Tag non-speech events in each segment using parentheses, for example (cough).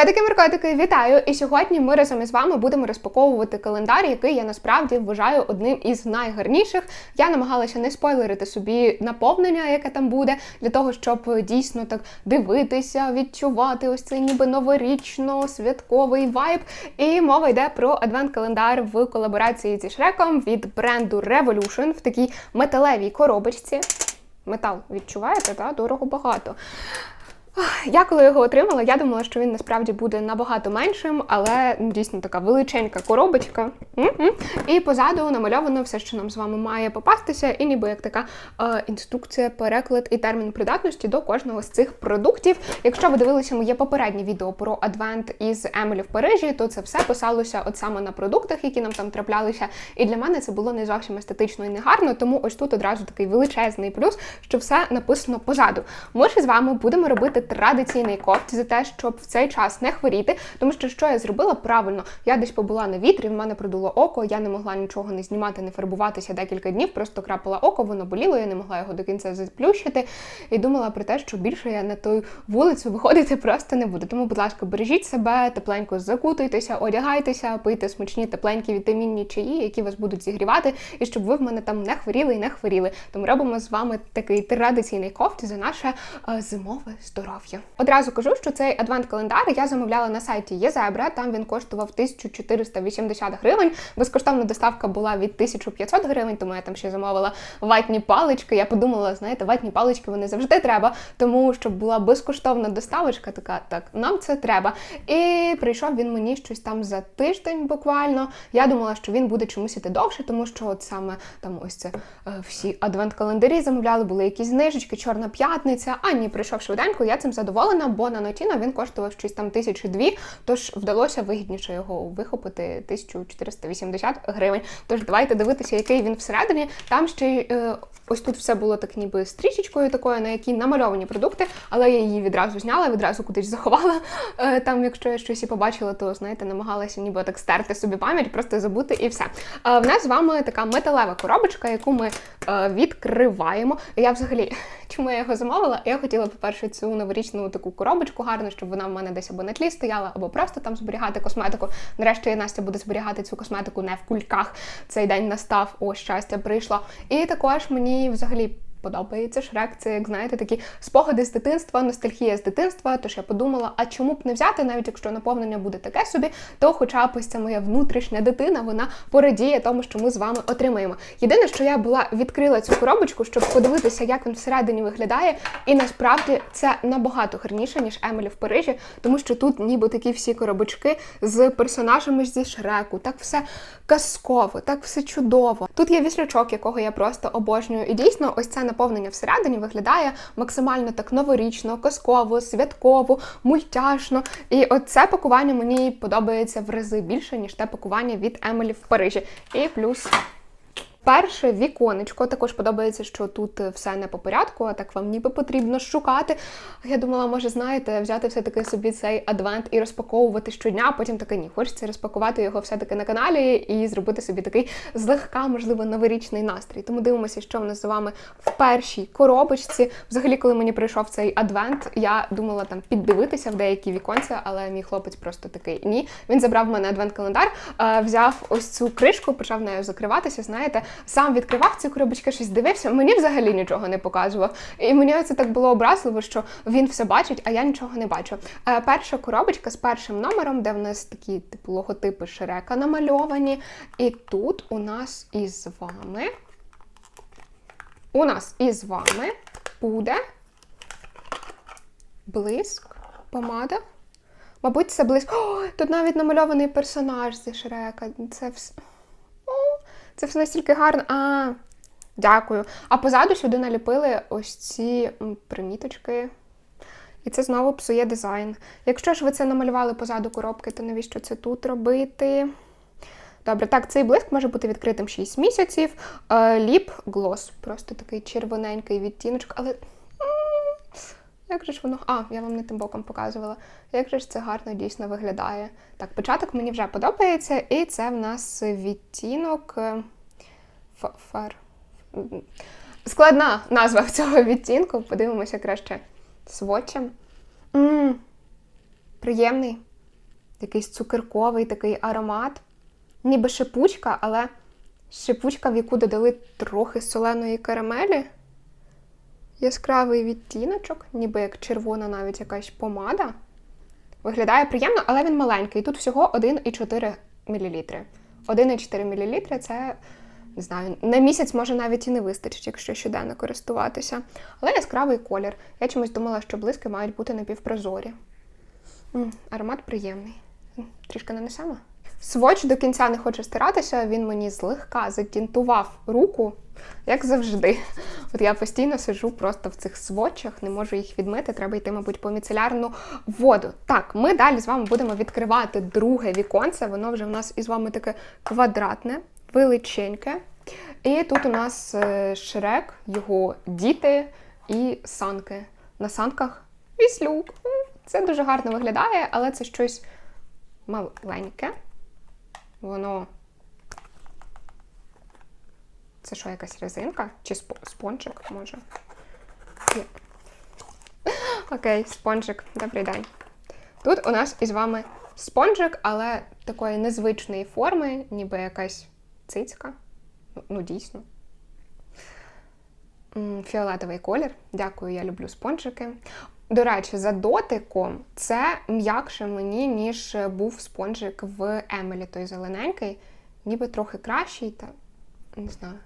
Котики Меркотики, вітаю! І сьогодні ми разом із вами будемо розпаковувати календар, який я насправді вважаю одним із найгарніших. Я намагалася не спойлерити собі наповнення, яке там буде, для того, щоб дійсно так дивитися, відчувати ось цей ніби новорічно-святковий вайб. І мова йде про адвент-календар в колаборації зі Шреком від бренду Revolution в такій металевій коробочці. Метал відчуваєте, та дорого багато. Я коли його отримала, я думала, що він насправді буде набагато меншим, але ну, дійсно така величенька коробочка. М-м. І позаду намальовано все, що нам з вами має попастися, і ніби як така е, інструкція, переклад і термін придатності до кожного з цих продуктів. Якщо ви дивилися моє попереднє відео про адвент із Емелі в Парижі, то це все писалося от саме на продуктах, які нам там траплялися. І для мене це було не зовсім естетично і не гарно, тому ось тут одразу такий величезний плюс, що все написано позаду. Ми ж з вами будемо робити традиційний кофт за те, щоб в цей час не хворіти, тому що що я зробила правильно, я десь побула на вітрі, в мене продуло око, я не могла нічого не знімати, не фарбуватися декілька днів, просто крапала око, воно боліло, я не могла його до кінця заплющити і думала про те, що більше я на ту вулицю виходити просто не буду. Тому, будь ласка, бережіть себе, тепленько закутуйтеся, одягайтеся, пийте смачні тепленькі вітамінні чаї, які вас будуть зігрівати, і щоб ви в мене там не хворіли і не хворіли. Тому робимо з вами такий традиційний кофт за наше е, зимове здоров'я. Одразу кажу, що цей адвент-календар я замовляла на сайті Єзебра. Там він коштував 1480 гривень. Безкоштовна доставка була від 1500 гривень, тому я там ще замовила ватні палички. Я подумала, знаєте, ватні палички вони завжди треба, тому щоб була безкоштовна доставочка, така так, нам це треба. І прийшов він мені щось там за тиждень буквально. Я думала, що він буде чомусь іти довше, тому що от саме там ось це е, всі адвент-календарі замовляли, були якісь знижечки, чорна п'ятниця. А ні, прийшов швиденько. Я цим задоволена, бо на Нотіно він коштував щось там тисячі дві, тож вдалося вигідніше його вихопити 1480 гривень. Тож давайте дивитися, який він всередині. Там ще е, ось тут все було так, ніби стрічечкою такою, на якій намальовані продукти, але я її відразу зняла, відразу кудись заховала. Е, там, якщо я щось і побачила, то знаєте, намагалася ніби так стерти собі пам'ять, просто забути і все. Е, в нас з вами така металева коробочка, яку ми е, відкриваємо. Я взагалі, чому я його замовила? Я хотіла, по-перше, цю новорічну таку коробочку гарну, щоб вона в мене десь або на тлі стояла, або просто там зберігати косметику. Нарешті Настя буде зберігати цю косметику не в кульках. Цей день настав, о, щастя прийшло. І також мені взагалі. Подобається Шрек, це, як знаєте, такі спогади з дитинства, ностальгія з дитинства. Тож я подумала, а чому б не взяти, навіть якщо наповнення буде таке собі, то хоча б ось ця моя внутрішня дитина, вона порадіє тому, що ми з вами отримаємо. Єдине, що я була відкрила цю коробочку, щоб подивитися, як він всередині виглядає, і насправді це набагато гарніше, ніж Емелі в Парижі, тому що тут ніби такі всі коробочки з персонажами зі Шреку, так все казково, так все чудово. Тут є віслючок, якого я просто обожнюю. І дійсно, ось це наповнення всередині виглядає максимально так новорічно, казково, святково, мультяшно. І оце пакування мені подобається в рази більше, ніж те пакування від Емелі в Парижі. І плюс. Перше віконечко також подобається, що тут все не по порядку, а так вам ніби потрібно шукати. Я думала, може, знаєте, взяти все-таки собі цей адвент і розпаковувати щодня, потім таки ні, хочеться розпакувати його все-таки на каналі і зробити собі такий злегка, можливо, новорічний настрій. Тому дивимося, що в нас з вами в першій коробочці. Взагалі, коли мені прийшов цей адвент, я думала там піддивитися в деякі віконця, але мій хлопець просто такий ні. Він забрав в мене адвент-календар, взяв ось цю кришку, почав нею закриватися. Знаєте сам відкривав цю коробочку, щось дивився, мені взагалі нічого не показував. І мені це так було образливо, що він все бачить, а я нічого не бачу. Е, перша коробочка з першим номером, де в нас такі типу логотипи Шрека намальовані. І тут у нас із вами. У нас із вами буде блиск, помада. Мабуть, це блиск. О, тут навіть намальований персонаж зі Шрека. Це все. Це все настільки гарно. А, дякую. А позаду сюди наліпили ось ці приміточки. І це знову псує дизайн. Якщо ж ви це намалювали позаду коробки, то навіщо це тут робити? Добре, так, цей блиск може бути відкритим 6 місяців. Ліп глос. Просто такий червоненький відтіночок, але. Як же ж воно. А, я вам не тим боком показувала. Як же ж це гарно дійсно виглядає. Так, початок мені вже подобається, і це в нас відтінок фар. Складна назва цього відтінку. Подивимося краще сводчем. Ммм, Приємний. якийсь цукерковий такий аромат. Ніби шипучка, але шипучка, в яку додали трохи соленої карамелі. Яскравий відтіночок, ніби як червона навіть якась помада. Виглядає приємно, але він маленький. Тут всього 1,4 мл. 1,4 мл це, не знаю, на місяць може навіть і не вистачить, якщо щоденно користуватися. Але яскравий колір. Я чомусь думала, що блиски мають бути напівпрозорі. М, аромат приємний. Трішки нанесемо. Своч до кінця не хоче стиратися, він мені злегка затінтував руку, як завжди. От я постійно сиджу просто в цих свочах, не можу їх відмити, треба йти, мабуть, по міцелярну воду. Так, ми далі з вами будемо відкривати друге віконце. Воно вже в нас із вами таке квадратне, величеньке. І тут у нас е, Шрек, його діти і санки. На санках віслюк. Це дуже гарно виглядає, але це щось маленьке. Воно. Це що, якась резинка? Чи спо- спончик, може? Ні. (laughs) Окей, спонжик. Добрий день. Тут у нас із вами спонжик, але такої незвичної форми, ніби якась цицька. Ну, Ну, дійсно. Фіолетовий колір. Дякую, я люблю спонжики. До речі, за дотиком це м'якше мені, ніж був спонжик в Емелі, той зелененький. Ніби трохи кращий, та не знаю,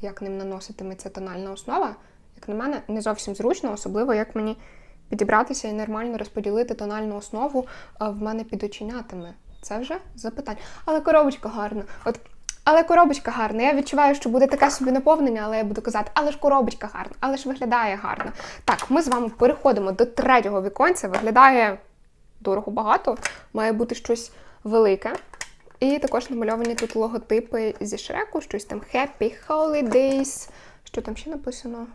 як ним наноситиметься тональна основа. Як на мене, не зовсім зручно, особливо як мені підібратися і нормально розподілити тональну основу а, в мене під оченятами. Це вже запитання. Але коробочка гарна. От, але коробочка гарна. Я відчуваю, що буде таке собі наповнення, але я буду казати, але ж коробочка гарна, але ж виглядає гарно. Так, ми з вами переходимо до третього віконця. Виглядає дорого багато, має бути щось велике. І також намальовані тут логотипи зі Шреку, щось там Happy Holidays. Що там ще написано?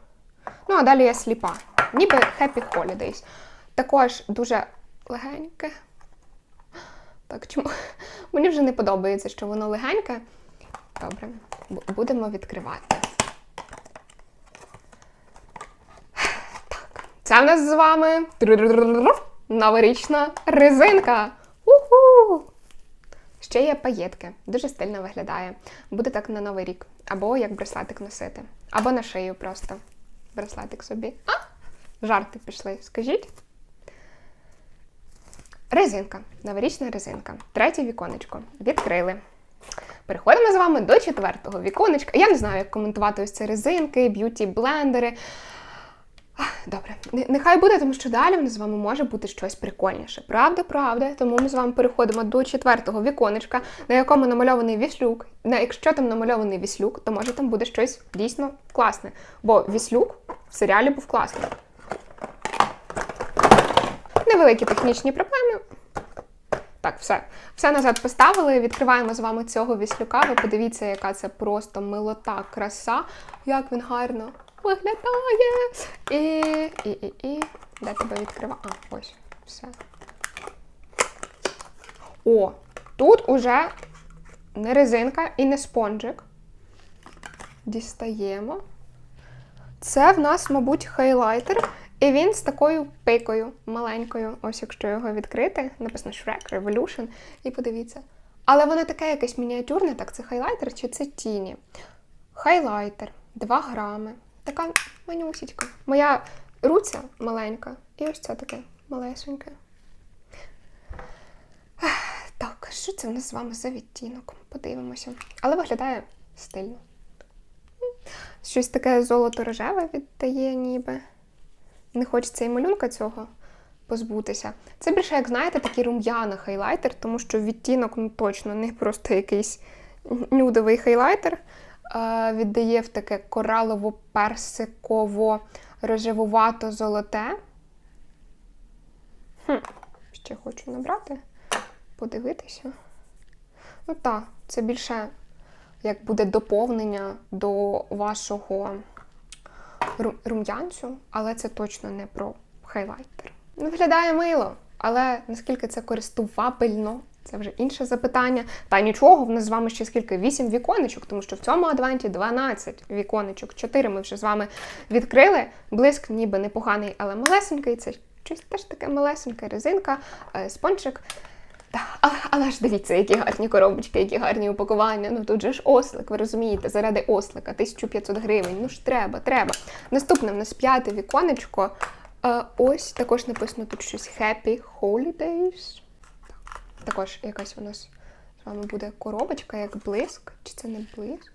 Ну, а далі я сліпа. Ніби Happy Holidays. Також дуже легеньке. Так, чому? (laughs) Мені вже не подобається, що воно легеньке. Добре, будемо відкривати. Так, це в нас з вами новорічна резинка. Ще є паєтки. Дуже стильно виглядає. Буде так на новий рік. Або як браслетик носити. Або на шию просто. Браслетик собі. А! Жарти пішли, скажіть. Резинка. Новорічна резинка. Третє віконечко. Відкрили. Переходимо з вами до четвертого віконечка. Я не знаю, як коментувати ось ці резинки, б'юті-блендери. Добре, нехай буде, тому що далі в нас з вами може бути щось прикольніше. Правда, правда. Тому ми з вами переходимо до четвертого віконечка, на якому намальований віслюк. На якщо там намальований віслюк, то може там буде щось дійсно класне. Бо віслюк в серіалі був класний. Невеликі технічні проблеми. Так, все. Все назад поставили. Відкриваємо з вами цього віслюка. Ви подивіться, яка це просто милота, краса, як він гарно виглядає. І, і, і, і. Де тебе відкрива? А, ось, все. О, тут уже не резинка і не спонжик. Дістаємо. Це в нас, мабуть, хайлайтер. І він з такою пикою маленькою. Ось якщо його відкрити, написано Shrek Revolution. І подивіться. Але воно таке якесь мініатюрне, так це хайлайтер чи це тіні? Хайлайтер 2 грами. Така манюсічка. Моя руця маленька. І ось це таке малесеньке. Так, що це в нас з вами за відтінок? Подивимося. Але виглядає стильно. Щось таке золото-рожеве віддає ніби. Не хочеться і малюнка цього позбутися. Це більше, як знаєте, такий рум'яний хайлайтер, тому що відтінок ну, точно не просто якийсь нюдовий хайлайтер. А, віддає в таке коралово-персиково рожевувато золоте. Хм, ще хочу набрати, подивитися. Ну так, це більше як буде доповнення до вашого ру- рум'янцю, але це точно не про хайлайтер. Ну, Виглядає мило, але наскільки це користувабельно, це вже інше запитання. Та нічого, в нас з вами ще скільки? 8 віконечок, тому що в цьому адвенті 12 віконечок. 4 ми вже з вами відкрили. Блиск ніби непоганий, але малесенький. Це щось теж таке малесеньке, резинка, е, спончик. Та, але, але ж дивіться, які гарні коробочки, які гарні упакування. Ну тут же ж ослик, ви розумієте, заради ослика 1500 гривень. Ну ж треба, треба. Наступне в нас п'яте віконечко. Е, ось також написано тут щось Happy Holidays. Так, також якась у нас з вами буде коробочка, як блиск. Чи це не блиск?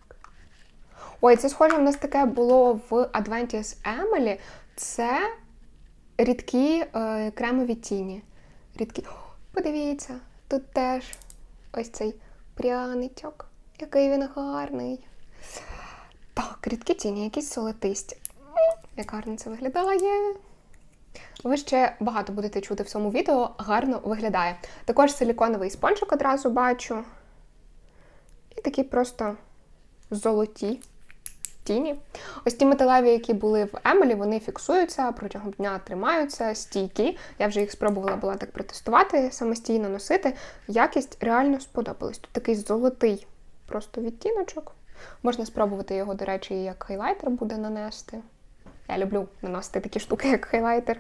Ой, це схоже, в нас таке було в Adventures Emily. Це рідкі е, кремові тіні. Рідкі. О, подивіться, тут теж ось цей пряничок. Який він гарний. Так, рідкі тіні, якісь золотисті. М, Як гарно це виглядає. Ви ще багато будете чути в цьому відео, гарно виглядає. Також силіконовий спонжик одразу бачу. І такі просто золоті тіні. Ось ті металеві, які були в Емелі, вони фіксуються протягом дня тримаються, стійкі. Я вже їх спробувала була так протестувати, самостійно носити. Якість реально сподобалась. Тут такий золотий просто відтіночок. Можна спробувати його, до речі, як хайлайтер буде нанести. Я люблю наносити такі штуки, як хайлайтер.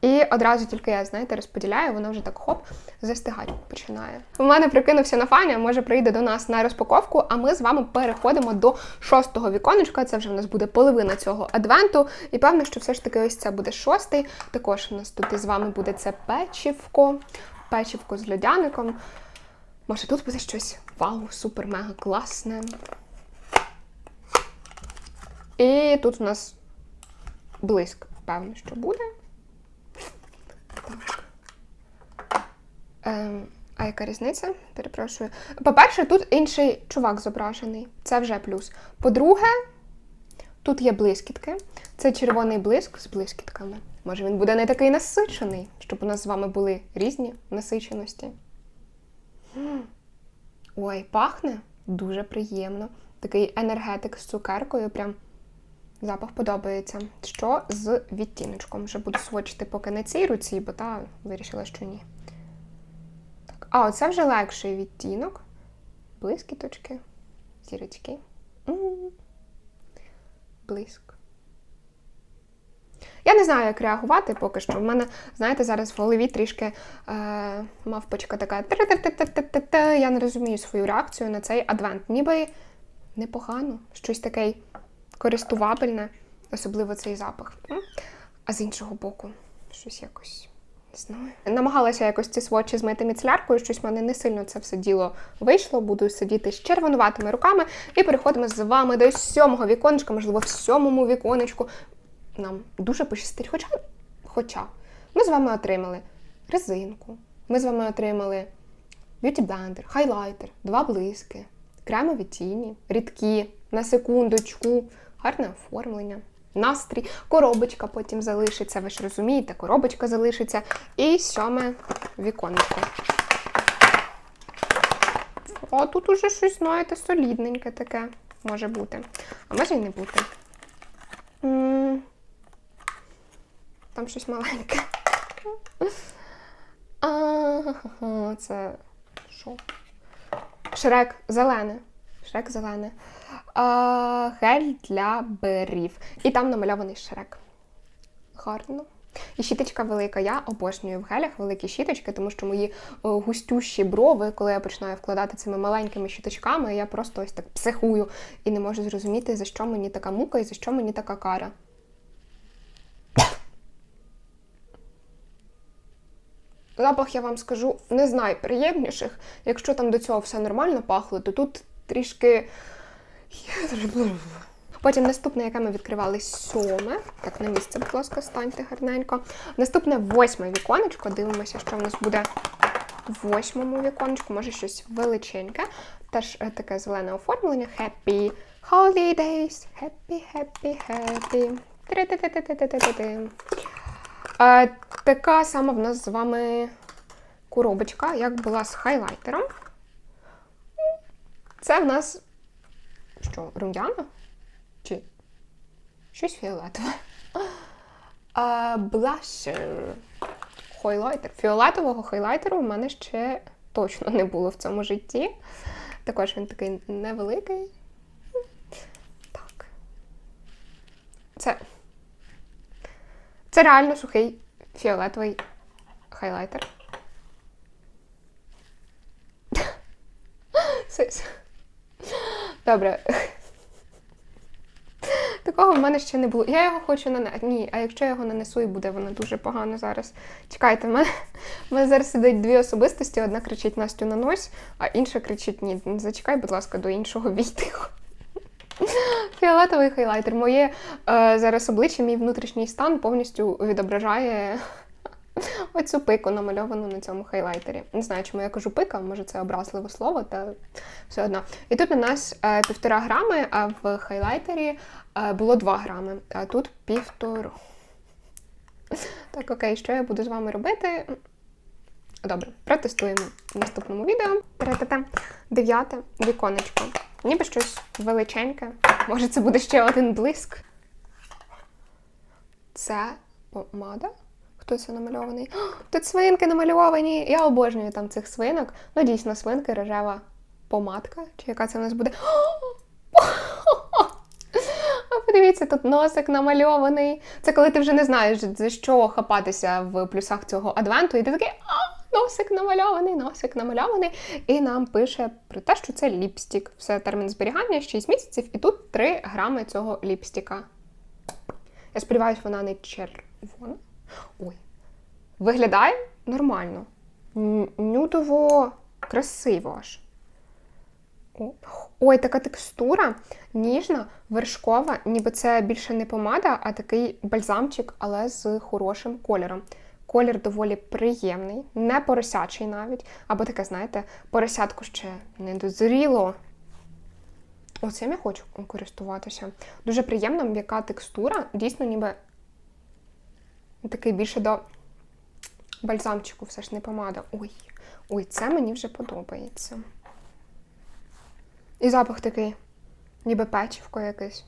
І одразу тільки я, знаєте, розподіляю, воно вже так хоп, застигати починає. У мене прикинувся на фані, може прийде до нас на розпаковку, а ми з вами переходимо до шостого віконечка. Це вже в нас буде половина цього адвенту. І певно, що все ж таки ось це буде шостий. Також у нас тут із вами буде це печівко, печівко з льодяником. Може, тут буде щось вау, супер-мега класне. І тут у нас блиск, певно, що буде. Так. Ем, а яка різниця? Перепрошую. По-перше, тут інший чувак зображений. Це вже плюс. По-друге, тут є блискітки. Це червоний блиск з блискітками. Може, він буде не такий насичений, щоб у нас з вами були різні насиченості. Ой, пахне дуже приємно. Такий енергетик з цукеркою. Прям Запах подобається. Що з відтіночком? Вже буду свочити поки на цій руці, бо та вирішила, що ні. Так. А, оце вже легший відтінок. Блискіточки, зірочки. М. Блиск. Я не знаю, як реагувати поки що. У мене, знаєте, зараз в голові трішки е, мавпочка така. Я не розумію свою реакцію на цей адвент. Ніби непогано, щось таке користувабельне, особливо цей запах. А з іншого боку, щось якось не знаю. Намагалася якось ці свочі змити міцеляркою, щось в мене не сильно це все діло вийшло. Буду сидіти з червонуватими руками і переходимо з вами до сьомого віконечка, можливо, в сьомому віконечку. Нам дуже пощастить. Хоча, хоча ми з вами отримали резинку, ми з вами отримали б'юті-блендер, хайлайтер, два блиски, кремові тіні, рідкі, на секундочку, гарне оформлення, настрій, коробочка потім залишиться, ви ж розумієте, коробочка залишиться. І сьоме віконечко. О, тут уже щось, знаєте, солідненьке таке може бути. А може й не бути. Там щось маленьке. А, це що? Шрек зелене. Шрек зелене. А, гель для берів. І там намальований шрек. Гарно. І щіточка велика. Я обожнюю в гелях великі щіточки, тому що мої о, густющі брови, коли я починаю вкладати цими маленькими щіточками, я просто ось так психую і не можу зрозуміти, за що мені така мука і за що мені така кара. Запах, я вам скажу, не з найприємніших. Якщо там до цього все нормально пахло, то тут трішки. Потім наступне, яке ми відкривали сьоме. Так, на місце, будь ласка, станьте гарненько. Наступне восьме віконечко. Дивимося, що в нас буде в восьмому віконечку. Може щось величеньке. Теж е, таке зелене оформлення. Happy Holidays. Happy, happy, happy. Така сама в нас з вами коробочка, як була з хайлайтером. Це в нас що, рум'яна? Чи щось фіолетове? Блашер. Хайлайтер. Фіолетового хайлайтеру в мене ще точно не було в цьому житті. Також він такий невеликий. Так. Це. Це реально сухий фіолетовий хайлайтер. (laughs) Добре. Такого в мене ще не було. Я його хочу нанести. Ні, а якщо я його нанесу, і буде воно дуже погано зараз. Чекайте, в мене, в мене зараз сидить дві особистості: одна кричить Настю нанось, а інша кричить ні. Зачекай, будь ласка, до іншого війти. Фіолетовий хайлайтер. Моє е, зараз обличчя, мій внутрішній стан повністю відображає (laughs) оцю пику, намальовану на цьому хайлайтері. Не знаю, чому я кажу пика, може це образливе слово, та все одно. І тут у нас е, півтора грами, а в хайлайтері е, було 2 грами, а тут півтору. (laughs) Так, окей, що я буду з вами робити? Добре, протестуємо в наступному відео. Та-та-та. Дев'яте віконечко. Ніби щось величеньке. Може, це буде ще один блиск. Це помада? Хто це намальований? Тут свинки намальовані. Я обожнюю там цих свинок. Ну, дійсно, свинки, рожева помадка. Чи яка це в нас буде? А подивіться, тут носик намальований. Це коли ти вже не знаєш, за що хапатися в плюсах цього адвенту, і ти такий а, носик намальований, носик намальований. І нам пише про те, що це ліпстік. Все термін зберігання 6 місяців, і тут 3 грами цього ліпстіка. Я сподіваюся, вона не червона. Ой. Виглядає нормально. Нюдово красиво аж. Ой, така текстура ніжна, вершкова, ніби це більше не помада, а такий бальзамчик, але з хорошим кольором. Колір доволі приємний, не поросячий навіть. Або таке, знаєте, поросятку ще не дозріло. Оцим я хочу користуватися. Дуже приємна, м'яка текстура, дійсно, ніби такий більше до бальзамчику, все ж не помада. Ой, ой, це мені вже подобається. І запах такий, ніби печивко якесь.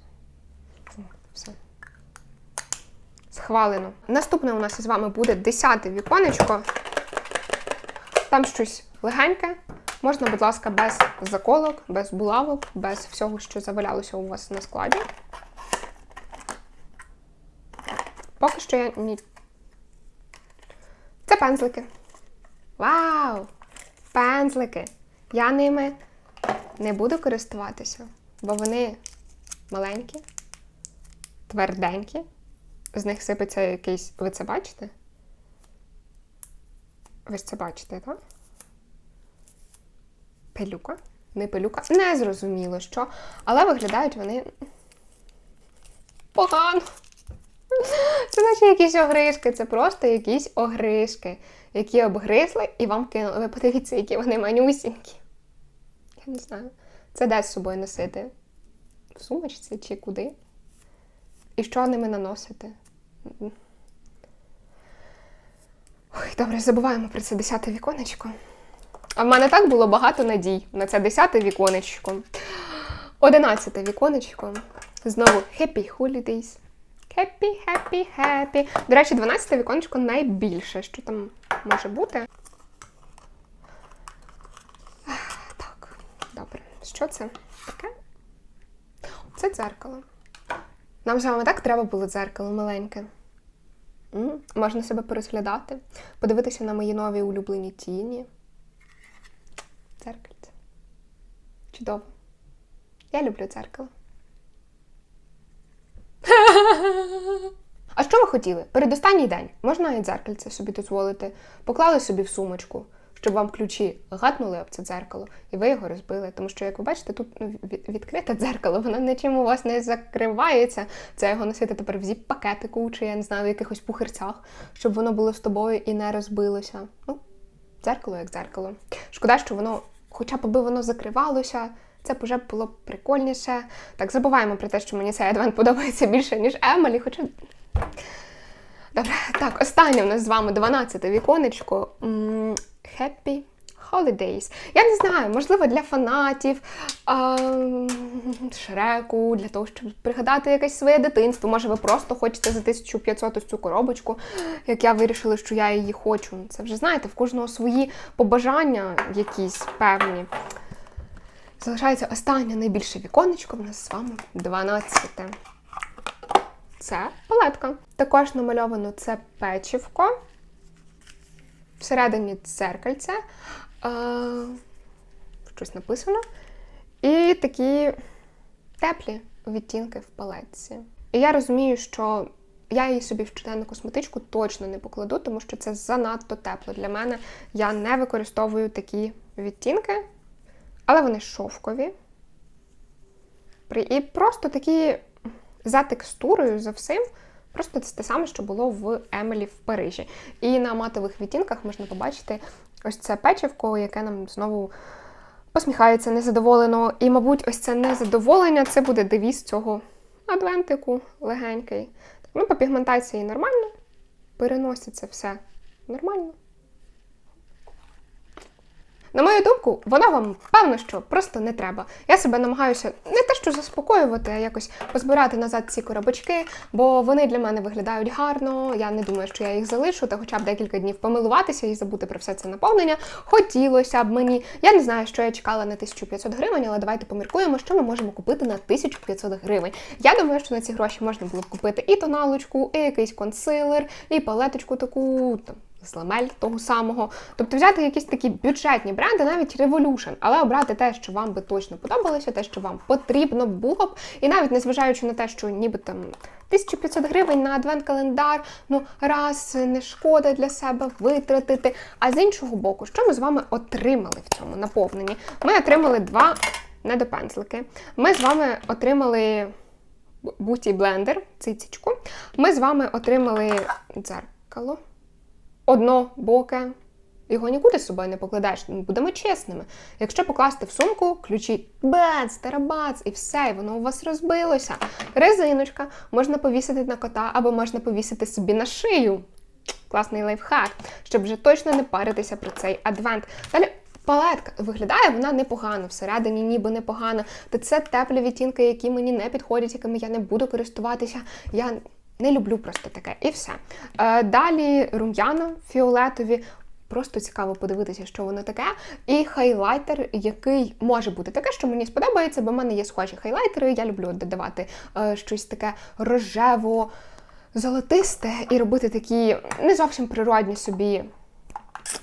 Все. Схвалено. Наступне у нас із вами буде десяте віконечко. Там щось легеньке. Можна, будь ласка, без заколок, без булавок, без всього, що завалялося у вас на складі. Поки що я ні. Це пензлики. Вау! Пензлики! Я ними не буду користуватися, бо вони маленькі, тверденькі. З них сипеться якийсь. Ви це бачите? Ви ж це бачите, так? Пилюка? Не пилюка? Не зрозуміло що. Але виглядають вони погано. Це наче якісь огришки, це просто якісь огришки, які обгризли і вам кинули. Ви подивіться, які вони манюсінькі. Я не знаю. Це де з собою носити? В сумочці чи куди? І що ними наносити? Ой, добре, забуваємо про це десяте віконечко. А в мене так було багато надій на це десяте віконечко. Одинадцяте віконечко. Знову Happy Holidays. Happy, happy, happy. До речі, 12 віконечко найбільше, що там може бути. Так, добре. Що це таке? Це дзеркало. Нам з вами так треба було дзеркало маленьке. Можна себе порозглядати, подивитися на мої нові улюблені тіні. Дзеркальце. Чудово. Я люблю дзеркало. А що ви хотіли? Передостанній день можна і дзеркальце собі дозволити. Поклали собі в сумочку, щоб вам ключі гатнули об це дзеркало, і ви його розбили. Тому що, як ви бачите, тут ну, відкрите дзеркало, воно нічим у вас не закривається. Це його носити тепер в зіп-пакетику, чи я не знаю, в якихось пухирцях, щоб воно було з тобою і не розбилося. Ну, дзеркало як дзеркало. Шкода, що воно, хоча б воно закривалося, це б вже було прикольніше. Так, забуваємо про те, що мені цей адвент подобається більше, ніж Емелі, хоча. Добре, так, останнє в нас з вами 12 віконечко. Happy Holidays. Я не знаю, можливо, для фанатів а, Шреку, для того, щоб пригадати якесь своє дитинство. Може, ви просто хочете за 1500 ось цю коробочку, як я вирішила, що я її хочу. Це вже знаєте, в кожного свої побажання якісь певні. Залишається останнє найбільше віконечко. В нас з вами 12. Це палетка. Також намальовано це печивко. Всередині дзеркальце. Е, щось написано. І такі теплі відтінки в палетці. І я розумію, що я її собі в щоденну косметичку точно не покладу, тому що це занадто тепло для мене. Я не використовую такі відтінки, але вони шовкові. І просто такі за текстурою, за всім. Просто це те саме, що було в Емелі в Парижі. І на матових відтінках можна побачити ось це печивко, яке нам знову посміхається незадоволено. І, мабуть, ось це незадоволення це буде девіз цього адвентику легенький. Ну, по пігментації нормально. Переноситься все нормально. На мою думку, воно вам певно, що просто не треба. Я себе намагаюся не те, що заспокоювати, а якось позбирати назад ці коробочки, бо вони для мене виглядають гарно. Я не думаю, що я їх залишу, та хоча б декілька днів помилуватися і забути про все це наповнення. Хотілося б мені. Я не знаю, що я чекала на 1500 гривень, але давайте поміркуємо, що ми можемо купити на 1500 гривень. Я думаю, що на ці гроші можна було б купити і тоналочку, і якийсь консилер, і палеточку таку там з ламель того самого. Тобто взяти якісь такі бюджетні бренди, навіть Revolution, але обрати те, що вам би точно подобалося, те, що вам потрібно було б. І навіть незважаючи на те, що ніби там 1500 гривень на адвент-календар, ну раз не шкода для себе витратити. А з іншого боку, що ми з вами отримали в цьому наповненні? Ми отримали два недопензлики. Ми з вами отримали буті блендер, цицічку. Ми з вами отримали дзеркало однобоке. Його нікуди з собою не покладаєш, ну, будемо чесними. Якщо покласти в сумку, ключі бац, тарабац, і все, і воно у вас розбилося. Резиночка можна повісити на кота або можна повісити собі на шию. Класний лайфхак, щоб вже точно не паритися про цей адвент. Далі палетка виглядає вона непогано, всередині ніби непогано. Та це теплі відтінки, які мені не підходять, якими я не буду користуватися. Я не люблю просто таке. І все. Е, далі рум'яна фіолетові. Просто цікаво подивитися, що воно таке. І хайлайтер, який може бути таке, що мені сподобається, бо в мене є схожі хайлайтери. Я люблю додавати е, щось таке рожево золотисте і робити такі не зовсім природні собі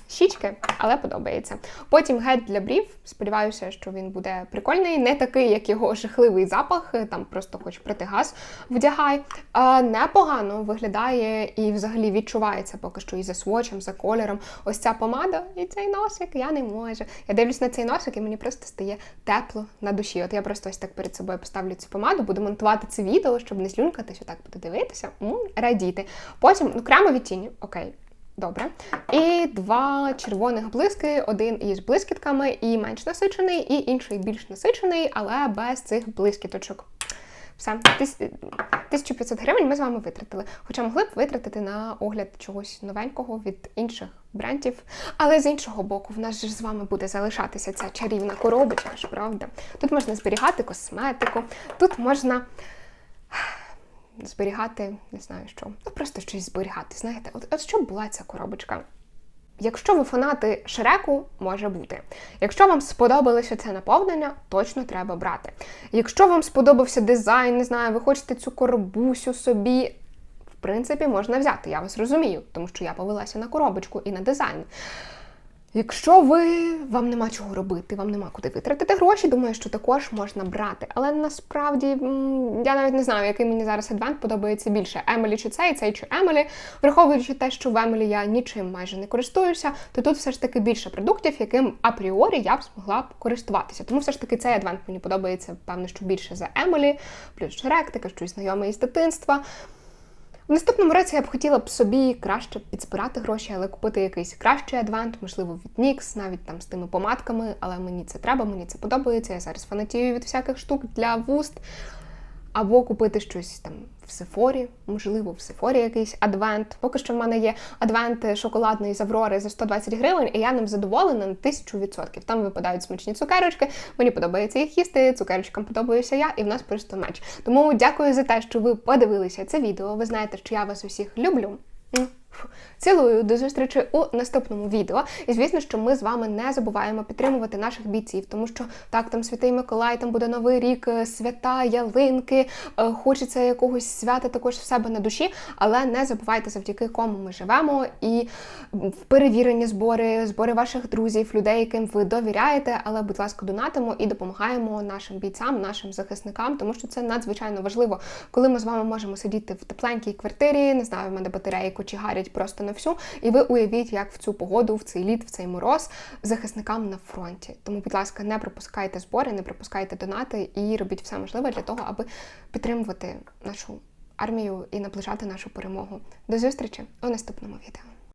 щічки, але подобається. Потім гель для брів. Сподіваюся, що він буде прикольний, не такий, як його жахливий запах, там просто хоч протигаз вдягай. А, непогано виглядає і взагалі відчувається поки що і за свочем, за кольором. Ось ця помада і цей носик, я не можу. Я дивлюсь на цей носик, і мені просто стає тепло на душі. От я просто ось так перед собою поставлю цю помаду, буду монтувати це відео, щоб не слюнкати, що так буду дивитися, м, радіти. Потім ну, кремові тіні, окей. Добре. І два червоних блиски, один із блискітками і менш насичений, і інший більш насичений, але без цих блискіточок. Все, Тис- 1500 гривень ми з вами витратили. Хоча могли б витратити на огляд чогось новенького від інших брендів. Але з іншого боку, в нас же з вами буде залишатися ця чарівна коробочка, ж правда? Тут можна зберігати косметику, тут можна зберігати, не знаю що, ну просто щось зберігати. Знаєте, от, от що була ця коробочка? Якщо ви фанати Шреку, може бути. Якщо вам сподобалося це наповнення, точно треба брати. Якщо вам сподобався дизайн, не знаю, ви хочете цю коробусю собі, в принципі, можна взяти. Я вас розумію, тому що я повелася на коробочку і на дизайн. Якщо ви вам нема чого робити, вам нема куди витратити гроші, думаю, що також можна брати. Але насправді я навіть не знаю, який мені зараз адвент подобається більше Емелі чи цей, цей чи Емелі. Враховуючи те, що в Емелі я нічим майже не користуюся, то тут все ж таки більше продуктів, яким апріорі я б змогла б користуватися. Тому все ж таки цей адвент мені подобається, певно, що більше за Емелі, плюс Шрек, таке щось знайоме із дитинства. В наступному році я б хотіла б собі краще підспирати гроші, але купити якийсь кращий адвент, можливо, від NYX, навіть там з тими помадками, але мені це треба, мені це подобається. Я зараз фанатію від всяких штук для вуст. Або купити щось там в Сефорі, можливо, в Сефорі якийсь адвент. Поки що в мене є адвент шоколадної з Аврори за 120 гривень, і я ним задоволена на 1000%. Там випадають смачні цукерочки. Мені подобається їх їсти, цукерочкам подобаюся я, і в нас просто меч. Тому дякую за те, що ви подивилися це відео. Ви знаєте, що я вас усіх люблю. Цілую до зустрічі у наступному відео. І звісно, що ми з вами не забуваємо підтримувати наших бійців, тому що так, там святий Миколай, там буде новий рік, е, свята, ялинки. е, Хочеться якогось свята також в себе на душі, але не забувайте, завдяки кому ми живемо, і перевірені збори, збори ваших друзів, людей, яким ви довіряєте. Але, будь ласка, донатимо і допомагаємо нашим бійцям, нашим захисникам, тому що це надзвичайно важливо, коли ми з вами можемо сидіти в тепленькій квартирі. Не знаю, в мене батареї кочігарять просто на всю. І ви уявіть, як в цю погоду, в цей літ, в цей мороз захисникам на фронті. Тому, будь ласка, не пропускайте збори, не пропускайте донати і робіть все можливе для того, аби підтримувати нашу армію і наближати нашу перемогу. До зустрічі у наступному відео.